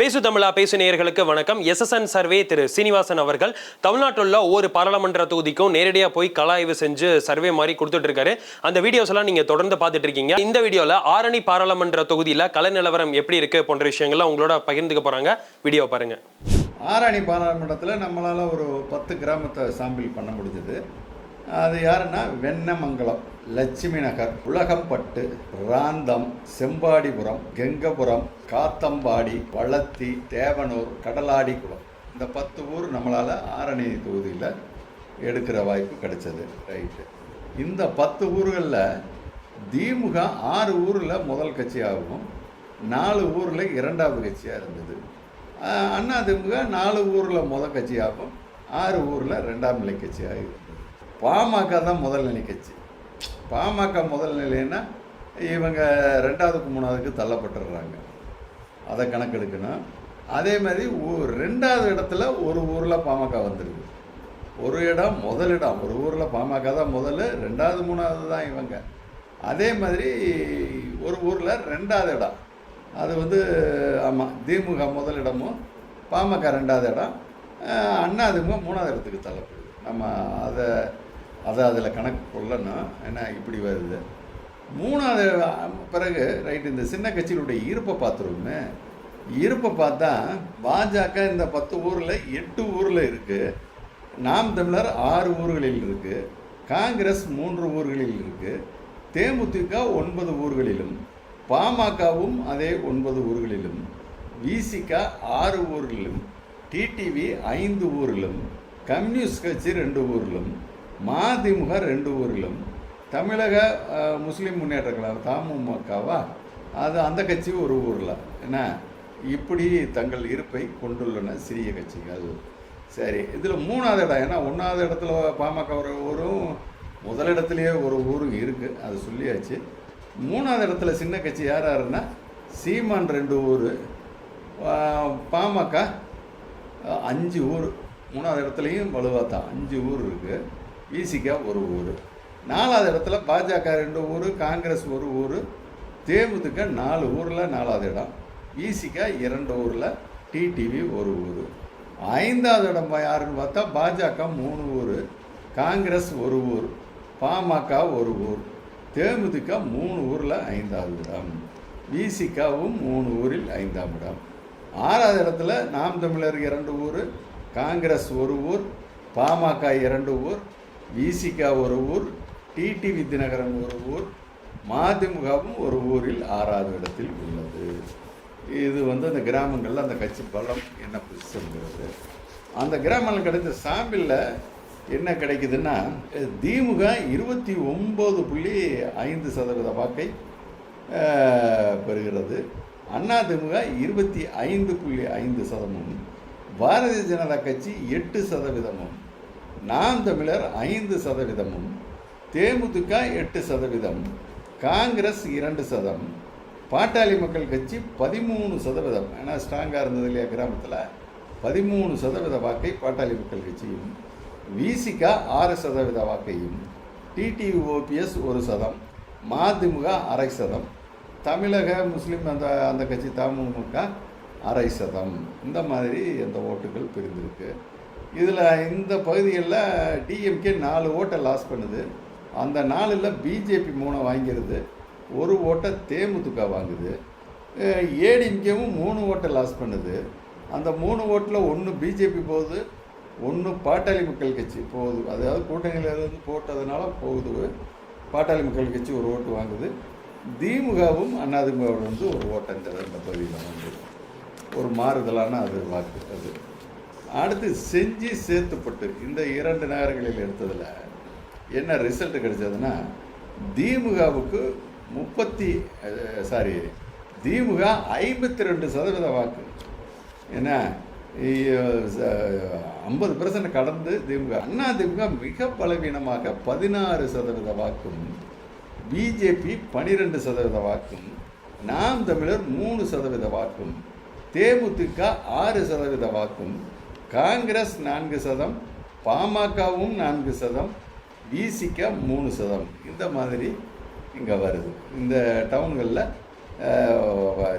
பேசு தமிழா பேசு நேயர்களுக்கு வணக்கம். எஸ்எஸ்என் சர்வே திரு சீனிவாசன் அவர்கள் தமிழ்நாட்டில் ஒவ்வொரு பாராளுமன்ற தொகுதிக்கும் நேரடியாக போய் கலாய்வு செஞ்சு சர்வே மாதிரி கொடுத்துட்டு இருக்காரு அந்த வீடியோஸ் எல்லாம் நீங்க தொடர்ந்து பார்த்துட்டு இருக்கீங்க இந்த வீடியோல ஆரணி பாராளுமன்ற தொகுதியில கலை நிலவரம் எப்படி இருக்கு போன்ற விஷயங்கள்லாம் உங்களோட பகிர்ந்துக்க போறாங்க. வீடியோ பாருங்க. ஆரணி பாராளுமன்றத்தில் நம்மளால் ஒரு பத்து கிராமத்தை சாம்பிள் பண்ண முடிஞ்சது. அது யாருன்னா வெண்ணமங்கலம் லட்சுமி நகர் உலகம்பட்டு ராந்தம் செம்பாடிபுரம் கெங்கபுரம் காத்தம்பாடி வளத்தி தேவனூர் கடலாடிக்குளம் இந்த பத்து ஊர் நம்மளால் ஆரணி தொகுதியில் எடுக்கிற வாய்ப்பு கிடைச்சது. ரைட்டு. இந்த பத்து ஊர்களில் திமுக ஆறு ஊரில் முதல் கட்சியாகவும் நாலு ஊரில் இரண்டாவது கட்சியாக இருந்தது. அண்ணா திமுக நாலு ஊரில் முதல் கட்சியாகவும் ஆறு ஊரில் ரெண்டாம் நிலை கட்சியாக இருந்தது பாமக தான் முதல் நிலை கட்சி. பாமக முதல் நிலைன்னா இவங்க ரெண்டாவதுக்கு மூணாவதுக்கு தள்ளப்பட்டுடுறாங்க. அதை கணக்கெடுக்கணும். அதே மாதிரி ஊ- ரெண்டாவது இடத்துல ஒரு ஊரில் பாமக வந்துருக்கு ஒரு இடம் முதல் இடம். ஒரு ஊரில் பாமக தான் முதல்ல ரெண்டாவது மூணாவது தான் இவங்க. அதே மாதிரி ஒரு ஊரில் ரெண்டாவது இடம். அது வந்து ஆமாம் திமுக முதலிடமும் பாமக ரெண்டாவது இடம். அண்ணா திமுக மூணாவது இடத்துக்கு தள்ளப்படுது. நம்ம அதை அதை அதில் கணக்கு கொள்ளணும் ஏன்னா இப்படி வருது? மூணாவது பிறகு ரைட் இந்த சின்ன கட்சிகளுடைய இருப்பை பார்த்துருவோமே. இருப்பை பார்த்தா பாஜக இந்த பத்து ஊரில் எட்டு ஊரில் இருக்குது நாம் தமிழர் ஆறு ஊர்களில் இருக்குது காங்கிரஸ் மூன்று ஊர்களில் இருக்குது தேமுதிக ஒன்பது ஊர்களிலும். பாமகவும் அதே ஒன்பது ஊர்களிலும். விசிக ஆறு ஊர்களிலும். டிடிவி ஐந்து ஊரிலும் கம்யூனிஸ்ட் கட்சி ரெண்டு ஊரிலும் மதிமுக ரெண்டு ஊரிலும் தமிழக முஸ்லீம் முன்னேற்ற கழகம் தமுமகவா அது அந்த கட்சி ஒரு ஊரில். என்ன? இப்படி தங்கள் இருப்பை கொண்டுள்ளன சிறிய கட்சிகள். சரி இதில் மூணாவது இடம் ஏன்னா ஒன்றாவது இடத்துல பாமக ஒரு ஊரும் முதலிடத்துலேயே ஒரு ஊரும் இருக்குது அது சொல்லியாச்சு. மூணாவது இடத்துல சின்ன கட்சி யார் யாருன்னா சீமான் ரெண்டு ஊர் பாமக அஞ்சு ஊர். மூணாவது இடத்துலையும் வலுவாக தான் அஞ்சு ஊர் இருக்குது விசிகா ஒரு ஊர். நாலாவது இடத்துல பாஜக ரெண்டு ஊர் காங்கிரஸ் ஒரு ஊர் தேமுதிக நாலு ஊரில் நாலாவது இடம் விசிகா இரண்டு ஊரில் டிடிவி ஒரு ஊர். ஐந்தாவது இடம் யாருன்னு பார்த்தா பாஜக மூணு ஊர் காங்கிரஸ் ஒரு ஊர் பாமக ஒரு ஊர் தேமுதிக மூணு ஊரில் ஐந்தாவது இடம் விசிகாவும் மூணு ஊரில் ஐந்தாம் இடம். ஆறாவது இடத்துல நாம் தமிழர் இரண்டு ஊர் காங்கிரஸ் ஒரு ஊர் பாமக இரண்டு ஊர் விசிகா ஒரு ஊர் டிடி வித்யநகரம் ஒரு ஊர் மதிமுகவும் ஒரு ஊரில் ஆறாவது இடத்தில் உள்ளது. இது வந்து அந்த கிராமங்களில் அந்த கட்சி பலம் என்ன பொசிஷனுங்கிறது அந்த கிராமங்கள் கிடைத்த சாம்பிளில் என்ன கிடைக்குதுன்னா திமுக இருபத்தி ஒம்பது புள்ளி ஐந்து சதவீத வாக்கை பெறுகிறது. அண்ணா திமுக இருபத்தி ஐந்து புள்ளி ஐந்து சதமும் பாரதிய ஜனதா கட்சி எட்டு சதவீதமும். நாம் தமிழர் ஐந்து சதவீதமும் தேமுதிக எட்டு சதவீதம் காங்கிரஸ் இரண்டு சதம் பாட்டாளி மக்கள் கட்சி பதிமூணு சதவீதம். ஏன்னா ஸ்ட்ராங்காக இருந்தது இல்லையா கிராமத்தில்? பதிமூணு சதவீத வாக்கை பாட்டாளி மக்கள் கட்சியும் விசிகா ஆறு சதவீத வாக்கையும் டிடிவி ஓபிஎஸ் ஒரு சதம் மதிமுக அரை சதம் தமிழக முஸ்லீம் அந்த அந்த கட்சி தமுக அரை சதம். இந்த மாதிரி அந்த ஓட்டுகள் பிரிந்திருக்கு? இதில் இந்த பகுதிகளில் டிஎம்கே நாலு ஓட்டை லாஸ் பண்ணுது. அந்த நாளில் பிஜேபி மூணை வாங்கிடுது ஒரு ஓட்டை தேமுதிக வாங்குது. ஏடிஎம்கேவும் மூணு ஓட்டை லாஸ் பண்ணுது. அந்த மூணு ஓட்டில் ஒன்று பிஜேபி போகுது ஒன்று பாட்டாளி மக்கள் கட்சி போகுது. அதாவது கூட்டணியிலிருந்து போட்டதுனால போகுது. பாட்டாளி மக்கள் கட்சி ஒரு ஓட்டு வாங்குது. திமுகவும் அதிமுகவும் வந்து ஒரு ஓட்டம் இந்த இந்த பகுதியில் வந்து ஒரு மாறுதலான அது வாக்கு அது. அடுத்து செஞ்சி சேத்துப்பட்டு இந்த இரண்டு நகரங்களில் எடுத்ததில் என்ன ரிசல்ட் கிடைச்சதுன்னா திமுகவுக்கு முப்பத்தி சாரி திமுக ஐம்பத்தி ரெண்டு சதவீத வாக்கு. ஏன்னா ஐம்பது பர்சன்ட் கடந்து திமுக. அண்ணா திமுக மிக பலவீனமாக பதினாறு சதவீத வாக்கும் பிஜேபி பனிரெண்டு சதவீத வாக்கும் நாம் தமிழர் மூணு சதவீத வாக்கும் தேமுதிக ஆறு சதவீத வாக்கும் காங்கிரஸ் நான்கு சதம் பாமகவும் நான்கு சதம் விசிக மூணு சதம். இந்த மாதிரி இங்கே வருது. இந்த டவுன்களில்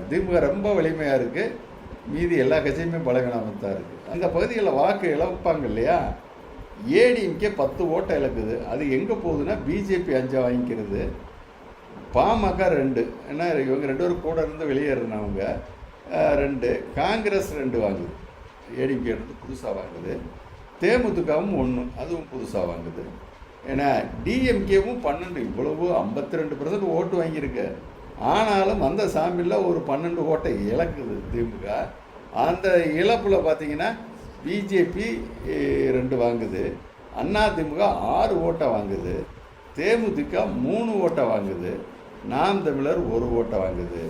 திமுக ரொம்ப வலிமையாக இருக்குது மீதி எல்லா கட்சியுமே பலவீனமாக தான் இருக்குது அந்த பகுதிகளில் வாக்கு இழப்பாங்க இல்லையா? ஏடிஎம்கே பத்து ஓட்டை இழக்குது. அது எங்கே போகுதுன்னா பிஜேபி அஞ்சை வாங்கிக்கிறது. பாமக ரெண்டு. ஏன்னா இவங்க ரெண்டு பேரும் கூட இருந்து வெளியேறினவங்க ரெண்டு. காங்கிரஸ் ரெண்டு வாங்குது. ஏடிஎம்கே புதுசாக வாங்குது. தேமுதிகவும் ஒன்று அதுவும் புதுசாக வாங்குது. ஏன்னா டிஎம்கேவும் பன்னெண்டு இவ்வளவு ஐம்பத்தி ரெண்டு பர்சன்ட் ஓட்டு வாங்கியிருக்கு. ஆனாலும் அந்த சாமியில் ஒரு பன்னெண்டு ஓட்டை இழக்குது திமுக. அந்த இழப்பில் பார்த்தீங்கன்னா பிஜேபி ரெண்டு வாங்குது. அண்ணா திமுக ஆறு ஓட்டை வாங்குது. தேமுதிக மூணு ஓட்டை வாங்குது. நாம் தமிழர் ஒரு ஓட்டை வாங்குது.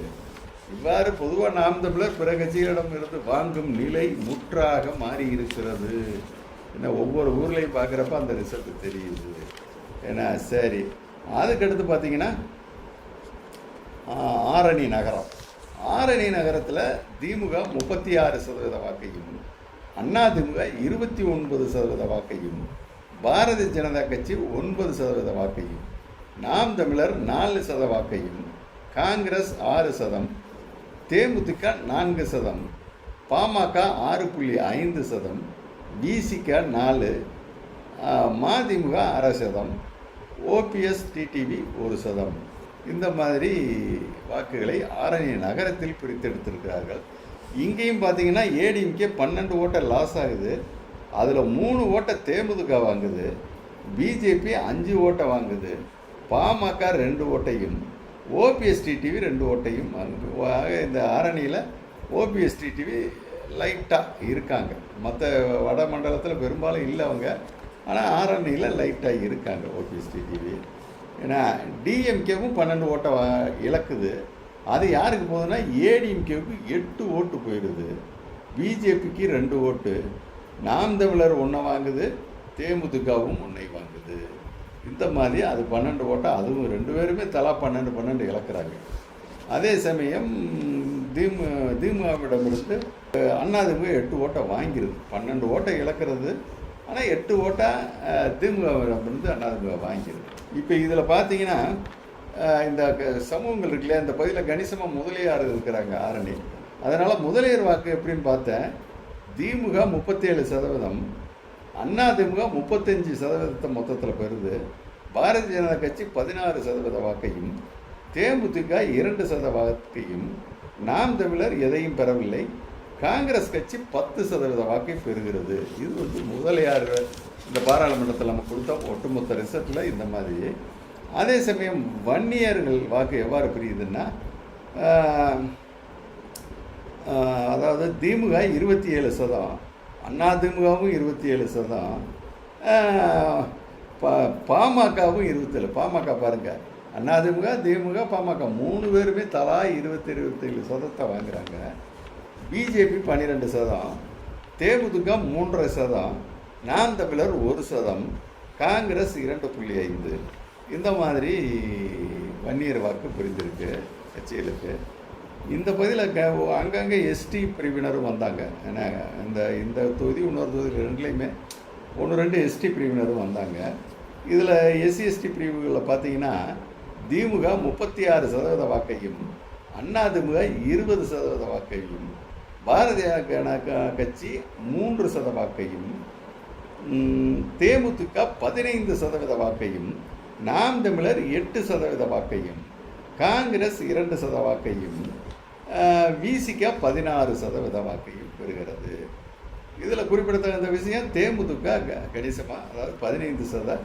இவ்வாறு பொதுவாக நாம் தமிழர் பிற கட்சிகளிடம் இருந்து வாங்கும் நிலை முற்றாக மாறி இருக்கிறது ஏன்னா ஒவ்வொரு ஊர்லேயும் பார்க்குறப்ப அந்த ரிசல்ட் தெரியுது. ஏன்னா சரி. அதுக்கடுத்து பார்த்தீங்கன்னா ஆரணி நகரம். ஆரணி நகரத்தில் திமுக முப்பத்தி ஆறு சதவீத வாக்கையும் அண்ணா திமுக இருபத்தி ஒன்பது சதவீத வாக்கையும் பாரதிய ஜனதா கட்சி ஒன்பது சதவீத வாக்கையும் நாம் தமிழர் நாலு சத வாக்கையும் காங்கிரஸ் ஆறு சதம் தேமுதிக நான்கு சதம் பாமக ஆறு புள்ளி ஐந்து சதம் விசிக நாலு மதிமுக அரை சதம் ஓபிஎஸ் டிடிவி ஒரு சதம். இந்த மாதிரி வாக்குகளை ஆரணி நகரத்தில் பிரித்தெடுத்திருக்கிறார்கள். இங்கேயும் பார்த்தீங்கன்னா ஏடிஎம்கே பன்னெண்டு ஓட்டை லாஸ் ஆகுது. அதில் மூணு ஓட்டை தேமுதிக வாங்குது. பிஜேபி அஞ்சு ஓட்டை வாங்குது. பாமக ரெண்டு ஓட்டையும். ஓபிஎஸ்டி டிவி ரெண்டு ஓட்டையும் வாங்குது ஆக இந்த ஆரணியில் ஓபிஎஸ்டி டிவி லைட்டாக இருக்காங்க. மற்ற வட மண்டலத்தில் பெரும்பாலும் இல்லை அவங்க. ஆனால் ஆரணியில் லைட்டாக இருக்காங்க ஓபிஎஸ்டி டிவி ஏன்னா டிஎம்கேவும் பன்னெண்டு ஓட்டை வா இழக்குது. அது யாருக்கு போகுதுன்னா ஏடிஎம்கேவுக்கு எட்டு ஓட்டு போயிடுது. பிஜேபிக்கு ரெண்டு ஓட்டு. நாம் தமிழர் ஒன்றை வாங்குது. தேமுதிகவும் ஒன்றை வாங்குது. இந்த மாதிரி அது பன்னெண்டு போட்டால் அதுவும் ரெண்டு பேருமே தலா பன்னெண்டு பன்னெண்டு இழக்கிறாங்க. அதே சமயம் திமு திமுகவிடமிருந்து அஹ், அண்ணாதிமுக எட்டு ஓட்டை வாங்கிடுது பன்னெண்டு ஓட்டை இழக்கிறது. ஆனால் எட்டு ஓட்டை திமுகவிடமிருந்து அண்ணாதிமுக வாங்கிருது. இப்போ இதில் பார்த்தீங்கன்னா இந்த க- சமூகங்கள் இருக்குல்லையா இந்த பகுதியில் கணிசமாக முதலியார் இருக்கிறாங்க ஆரணி. அதனால் முதலியார் வாக்கு எப்படின்னு பார்த்தேன் திமுக முப்பத்தேழு சதவீதம் அண்ணா திமுக முப்பத்தஞ்சு சதவீதத்தை மொத்தத்தில் பெறுது. பாரதிய ஜனதா கட்சி பதினாறு சதவீத வாக்கையும் தேமுதிக இரண்டு சதவீத வாக்கையும் நாம் தமிழர் எதையும் பெறவில்லை. காங்கிரஸ் கட்சி பத்து சதவீத வாக்கை பெறுகிறது. இது வந்து முதலியார் இந்த பாராளுமன்றத்தில் நம்ம கொடுத்த ஒட்டுமொத்த ரிசல்ட்டில் இந்த மாதிரி அதே சமயம் வன்னியர்கள் வாக்கு எவ்வாறு பிரியுதுன்னா அதாவது திமுக இருபத்தி ஏழு சதம் அண்ணா திமுகவும் இருபத்தி ஏழு சதம் பா பாமகவும் இருபத்தேழு. பாமக பாருங்கள் அண்ணா திமுக திமுக பாமக மூணு பேருமே தலா இருபத்தி இருபத்தேழு சதத்தை வாங்குறாங்க. பிஜேபி பன்னிரெண்டு சதம். தேமுதிக மூன்றரை சதம். நாம் தமிழர் ஒரு சதம். காங்கிரஸ் இரண்டு புள்ளி ஐந்து. இந்த மாதிரி வன்னியர் வாக்கு புரிந்திருக்கு. கட்சிகளுக்கு. இந்த பகுதியில் க அங்கங்கே எஸ்டி பிரிவினரும் வந்தாங்க. ஏன்னா இந்த இந்த தொகுதி இன்னொரு தொகுதி ரெண்டுலேயுமே ஒன்று ரெண்டு எஸ்டி பிரிவினரும் வந்தாங்க. இதில் எஸ்சி எஸ்டி பிரிவுகளில் பார்த்தீங்கன்னா திமுக முப்பத்தி ஆறு சதவீத வாக்கையும் அண்ணா திமுக இருபது சதவீத வாக்கையும் பாரதிய கட்சி மூன்று சத வாக்கையும் தேமுதிக பதினைந்து சதவீத வாக்கையும் நாம் தமிழர் எட்டு சதவீத வாக்கையும் காங்கிரஸ் இரண்டு சத வாக்கையும் விசிக பதினாறு சதவீத வாக்கையும் பெறுகிறது. இதில் குறிப்பிடத்தகுந்த விஷயம் தேமுதிக க- கணிசமாக அதாவது பதினைந்து சத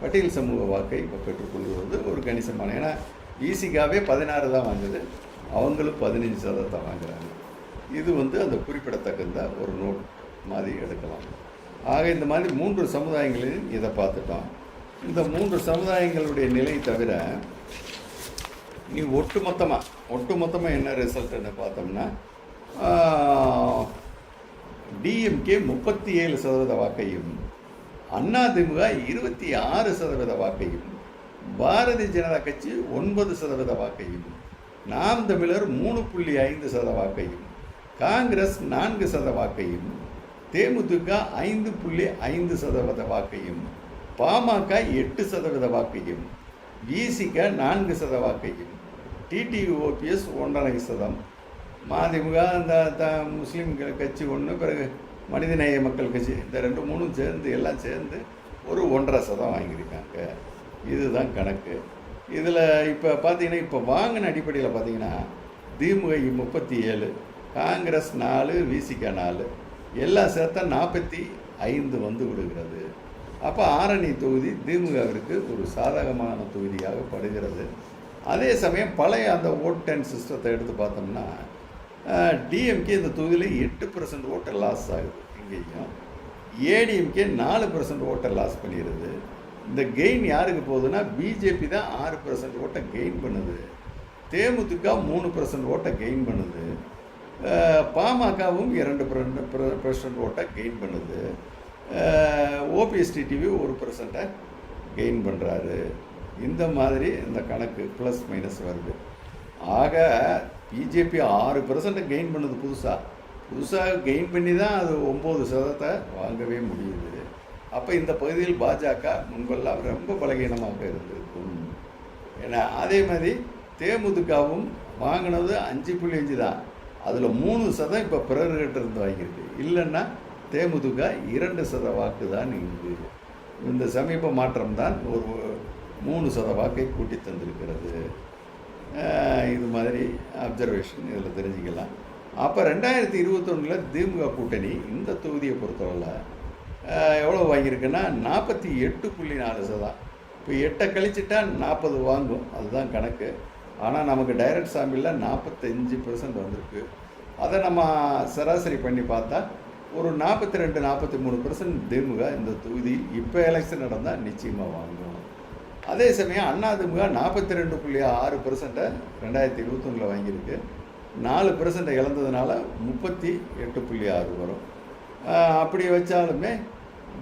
பட்டியல் சமூக வாக்கை இப்போ பெற்றுக்கொள்வது ஒரு கணிசமான ஏன்னா விசிகாவே பதினாறு தான் வாங்குது. அவங்களும் பதினஞ்சு சதத்தை வாங்குறாங்க. இது வந்து அந்த குறிப்பிடத்தகுந்த ஒரு நோட் மாதிரி எடுக்கலாம். ஆக இந்த மாதிரி மூன்று சமுதாயங்களையும் இதை பார்த்துட்டோம். இந்த மூன்று சமுதாயங்களுடைய நிலை தவிர நீ ஒட்டுமொத்தமாக ஒட்டுமொத்தமாக என்ன ரிசல்ட்டுன்னு பார்த்தோம்னா டிஎம்கே முப்பத்தி ஏழு சதவீத வாக்கையும் அதிமுக இருபத்தி ஆறு சதவீத வாக்கையும் பாரதிய ஜனதா கட்சி ஒன்பது சதவீத வாக்கையும் நாம் தமிழர் மூணு புள்ளி ஐந்து சத வாக்கையும் காங்கிரஸ் நான்கு சத வாக்கையும் தேமுதிக ஐந்து புள்ளி ஐந்து சதவீத வாக்கையும் பாமக எட்டு சதவீத வாக்கையும் விசிக நான்கு சத வாக்கையும் டிடிஓபிஎஸ் ஒன்றரை சதம் மதிமுக அந்த த முஸ்லீம் கட்சி ஒன்று பிறகு மனிதநேய மக்கள் கட்சி இந்த ரெண்டு மூணும் சேர்ந்து எல்லாம் சேர்ந்து ஒரு ஒன்றரை சதம் வாங்கியிருக்காங்க. இதுதான் கணக்கு. இதில் இப்போ பார்த்தீங்கன்னா இப்போ வாங்கின அடிப்படையில் பார்த்தீங்கன்னா திமுக முப்பத்தி ஏழு காங்கிரஸ் நாலு விசிகா நாலு எல்லாம் சேர்த்தா நாற்பத்தி ஐந்து வந்து விடுகிறது. அப்போ ஆரணி தொகுதி திமுகவிற்கு ஒரு சாதகமான தொகுதியாக படுகிறது. அதே சமயம் பழைய அந்த ஓட் டென் சிஸ்டத்தை எடுத்து பார்த்தோம்னா டிஎம்கே இந்த தொகுதியில் எட்டு பர்சன்ட் ஓட்டை லாஸ் ஆகுது. இங்கேயும் ஏடிஎம்கே நாலு பர்சன்ட் ஓட்டை லாஸ் பண்ணிடுது. இந்த கெயின் யாருக்கு போகுதுன்னா பிஜேபி தான் ஆறு பர்சன்ட் ஓட்டை கெயின் பண்ணுது. தேமுதிக மூணு பர்சன்ட் ஓட்டை கெயின் பண்ணுது. பாமகவும் இரண்டு பர்சன்ட் ஓட்டை கெயின் பண்ணுது. ஓபிஎஸ்டி டிவி ஒரு பர்சண்ட்டை கெயின் பண்ணுறாரு இந்த மாதிரி இந்த கணக்கு ப்ளஸ் மைனஸ் வருது. ஆக பிஜேபி ஆறு பர்சன்ட் கெயின் பண்ணுது புதுசாக புதுசாக கெயின் பண்ணி தான் அது ஒம்பது சதத்தை வாங்கவே முடியுது. அப்போ இந்த பகுதியில் பாஜக முன்பெல்லாம் ரொம்ப பலகீனமாக இருந்திருக்கும். ஏன்னா அதே மாதிரி தேமுதிகவும் வாங்கினது அஞ்சு புள்ளி அஞ்சு தான். அதில் மூணு சதம் இப்போ பிறர்கிட்ட இருந்து வாங்கியிருக்கு. இல்லைன்னா தேமுதிக இரண்டு சத வாக்கு தான் இங்கு இந்த சமீப மாற்றம் தான் ஒரு மூணு சத வாக்கை கூட்டி தந்திருக்கிறது. இது மாதிரி அப்சர்வேஷன் இதில் தெரிஞ்சுக்கலாம். அப்போ ரெண்டாயிரத்தி இருபத்தொன்னில் திமுக கூட்டணி இந்த தொகுதியை பொறுத்தவரையில் எவ்வளோ வாங்கியிருக்குன்னா நாற்பத்தி எட்டு புள்ளி நாலு சதம் இப்போ எட்டை கழிச்சிட்டா நாற்பது வாங்கும் அதுதான் கணக்கு. ஆனால் நமக்கு டைரக்ட் சாமியில் நாற்பத்தஞ்சு பெர்சன்ட் வந்திருக்கு. அதை நம்ம சராசரி பண்ணி பார்த்தா ஒரு நாற்பத்தி ரெண்டு நாற்பத்தி மூணு பெர்சன்ட் திமுக இந்த தொகுதியில் இப்போ எலெக்ஷன் நடந்தால் நிச்சயமாக வாங்கும். அதே சமயம் அண்ணாதிமுக நாற்பத்தி ரெண்டு புள்ளி ஆறு பர்சண்ட்டை ரெண்டாயிரத்தி இருபத்தொன்னில் வாங்கியிருக்கு. நாலு பெர்சண்ட்டை இழந்ததுனால முப்பத்தி எட்டு புள்ளி ஆறு வரும். அப்படி வச்சாலுமே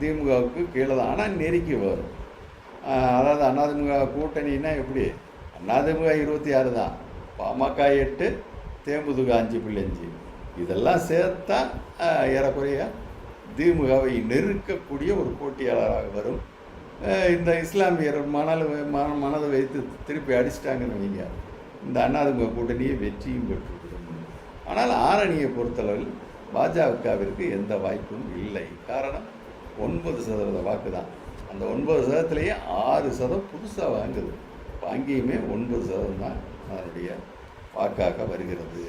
திமுகவுக்கு கீழே தான். ஆனால் நெருக்கி வரும். அதாவது அதிமுக கூட்டணின்னா எப்படி? அதிமுக இருபத்தி ஆறு தான். பாமக எட்டு தேம்புதுக அஞ்சு புள்ளி அஞ்சு. இதெல்லாம் சேர்த்தா ஏறக்குறைய திமுகவை நெருக்கக்கூடிய ஒரு போட்டியாளராக வரும். இந்த இஸ்லாமியர் மணல் மன மனதை வைத்து திருப்பி அடிச்சிட்டாங்கன்னு வைங்க இந்த அண்ணாதிமுக கூட்டணியை வெற்றியும் பெற்றுவிடும் ஆனால் ஆரணியை பொறுத்தளவில் பாஜகவிற்கு எந்த வாய்ப்பும் இல்லை. காரணம் ஒன்பது சதவீத வாக்கு தான் அந்த ஒன்பது சதத்துலேயே ஆறு சதம் புதுசாக வாங்குது. வாங்கியுமே ஒன்பது சதவீதம் தான் அதனுடைய வாக்காக வருகிறது.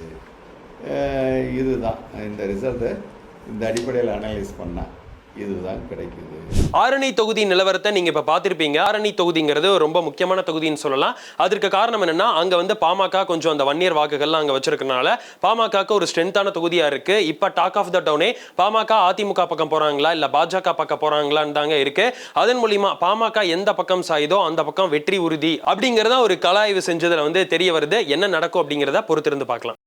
இதுதான். இந்த ரிசல்ட்டை இந்த அடிப்படையில் அனலைஸ் பண்ணால் இதுதான் கிடைக்குது. ஆரணி தொகுதி நிலவரத்தை நீங்க இப்ப பாத்திருப்பீங்க ஆரணி தொகுதிங்கிறது ரொம்ப முக்கியமான தொகுதின்னு சொல்லலாம். அதற்கு காரணம் என்னன்னா அங்க வந்து பாமக கொஞ்சம் அந்த வன்னியர் வாக்குகள்லாம் அங்க வச்சிருக்கனால பாமகக்கு ஒரு ஸ்ட்ரென்த்தான தொகுதியா இருக்கு. இப்ப டாக் ஆஃப் த டவுனே பாமக அதிமுக பக்கம் போறாங்களா? இல்ல பாஜக பக்கம் போறாங்களான்னு தாங்க இருக்கு. அதன் மூலியமா பாமக எந்த பக்கம் சாயுதோ அந்த பக்கம் வெற்றி உறுதி அப்படிங்கறத ஒரு கலாய்வு செஞ்சதுல வந்து தெரிய வருது. என்ன நடக்கும் அப்படிங்கிறத பொறுத்திருந்து பார்க்கலாம்.